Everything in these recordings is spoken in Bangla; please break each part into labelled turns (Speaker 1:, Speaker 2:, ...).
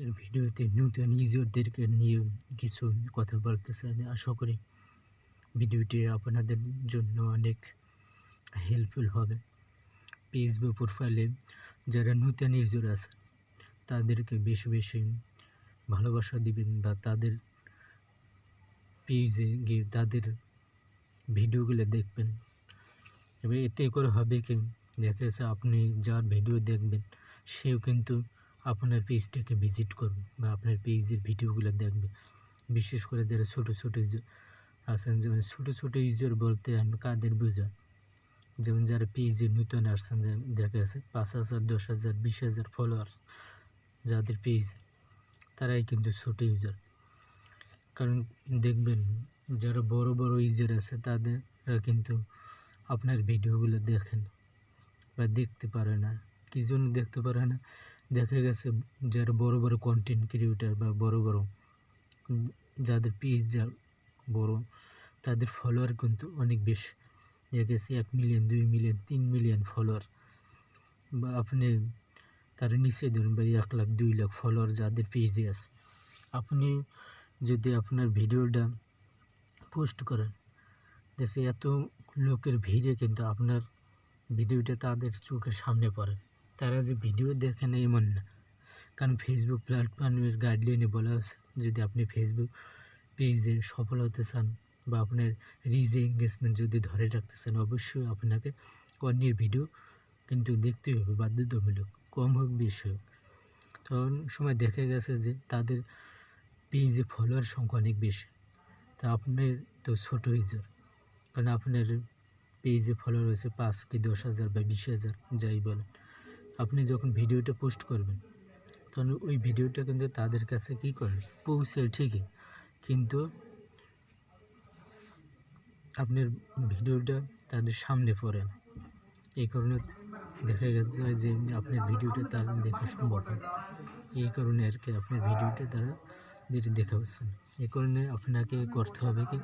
Speaker 1: আজকের ভিডিওতে নতুন ইউজারদেরকে নিয়ে কিছু কথা বলতে চাই আশা করি ভিডিওটি আপনাদের জন্য অনেক হেল্পফুল হবে। ফেসবুক প্রোফাইলে যারা নতুন ইউজার আছে তাদেরকে বেশি বেশি ভালোবাসা দিবেন বা তাদের পেজে গিয়ে তাদের ভিডিওগুলো দেখবেন। এবার এতে করে হবে কি? দেখা যাচ্ছে আপনি যার ভিডিও দেখবেন, সেও কিন্তু আপনার পেজটাকে ভিজিট করবে বা আপনার পেজের ভিডিওগুলো দেখবে। বিশেষ করে যারা ছোটো ছোটো ইউজার আছেন, যেমন ছোটো ছোটো ইউজার বলতে আমি কাদের বোঝায় যেমন যারা পেজে নতুন আসছেন দেখা আছে পাঁচ হাজার, দশ হাজার, বিশ হাজার ফলোয়ার যাদের পেজ, তারাই কিন্তু ছোটো ইউজার। কারণ দেখবেন যারা বড় বড় ইউজার আছে, তাদেররা কিন্তু আপনার ভিডিওগুলো দেখেন বা দেখতে পারে না। কী জন্য দেখতে পারে না? দেখা গেছে যারা বড় বড় কন্টেন্ট ক্রিয়েটার বা বড় বড় যাদের পেজ যা বড়, তাদের ফলোয়ার কিন্তু অনেক বেশি। দেখা গেছে এক মিলিয়ন দুই মিলিয়ন তিন মিলিয়ন ফলোয়ার বা আপনি তার নিচে ধরুন বা এক লাখ, দুই লাখ ফলোয়ার যাদের পেজে আছে। আপনি যদি আপনার ভিডিওটা পোস্ট করেন দেশে এত লোকের ভিড়ে কিন্তু আপনার ভিডিওটা তাদের চোখের সামনে পড়ে। তারা যে ভিডিও দেখে না এমন না। কারণ ফেসবুক প্ল্যাটফর্মের গাইডলাইনে বলা আছে, যদি আপনি ফেসবুক পেজে সফল হতে চান বা আপনার রিজ এঙ্গেজমেন্ট যদি ধরে রাখতে চান, অবশ্যই আপনাকে অন্যের ভিডিও কিন্তু দেখতেই হবে, বাধ্যতামূলক, কম হোক, বেশি হোক। তখন সময় দেখা গেছে যে তাদের পেজে ফলোয়ার সংখ্যা অনেক বেশি। তা আপনার তো ছোটো ইউজার কারণ আপনার পেজে ফলোয়ার হয়েছে পাঁচ কি দশ হাজার বা বিশ হাজার, যাই বলেন। আপনি যখন ভিডিওটা পোস্ট করবেন তখন ওই ভিডিওটা কিন্তু তাদের কাছে কী করে? পৌঁছে ঠিকই। কিন্তু আপনার ভিডিওটা তাদের সামনে পড়ে না। এই কারণে দেখা গেছে যে আপনার ভিডিওটা তারা দেখা সম্ভব হয় এই কারণে আর কি আপনার ভিডিওটা তারা দেখা হচ্ছে না। এই কারণে আপনাকে করতে হবে কি,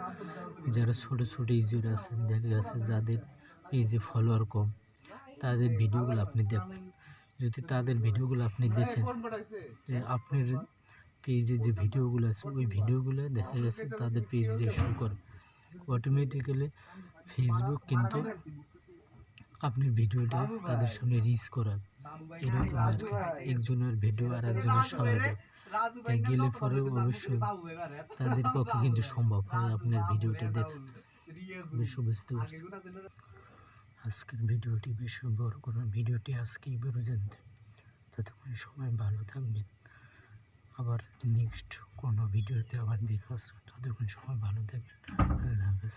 Speaker 1: যারা ছোটো ছোটো ইউজার আছেন, দেখা গেছে যাদের পেজে ফলোয়ার কম তাদের ভিডিওগুলো আপনি দেখবেন যদি তাদের ভিডিওগুলো আপনি দেখেন আপনার পেজে যে ভিডিওগুলো আছে ওই ভিডিওগুলো দেখা গেছে তাদের পেজে শো করে। অটোমেটিক্যালি ফেসবুক কিন্তু আপনার ভিডিওটা তাদের সামনে রিচ করা এরকম আর কি। একজনের ভিডিও আর একজনের সামনে যায়। তাই গেলে পরে অবশ্যই তাদের পক্ষে কিন্তু সম্ভব হয় আপনার ভিডিওটা দেখা। বেশ বুঝতে পারছি। আজকের ভিডিওটি বেশি বড় কোনো ভিডিওটি আজকেই জানতে ততক্ষণ সময় ভালো থাকবেন। আবার নেক্সট কোনো ভিডিওতে আবার দেখা ততক্ষণ সময় ভালো থাকবেন। আল্লাহ হাফেজ।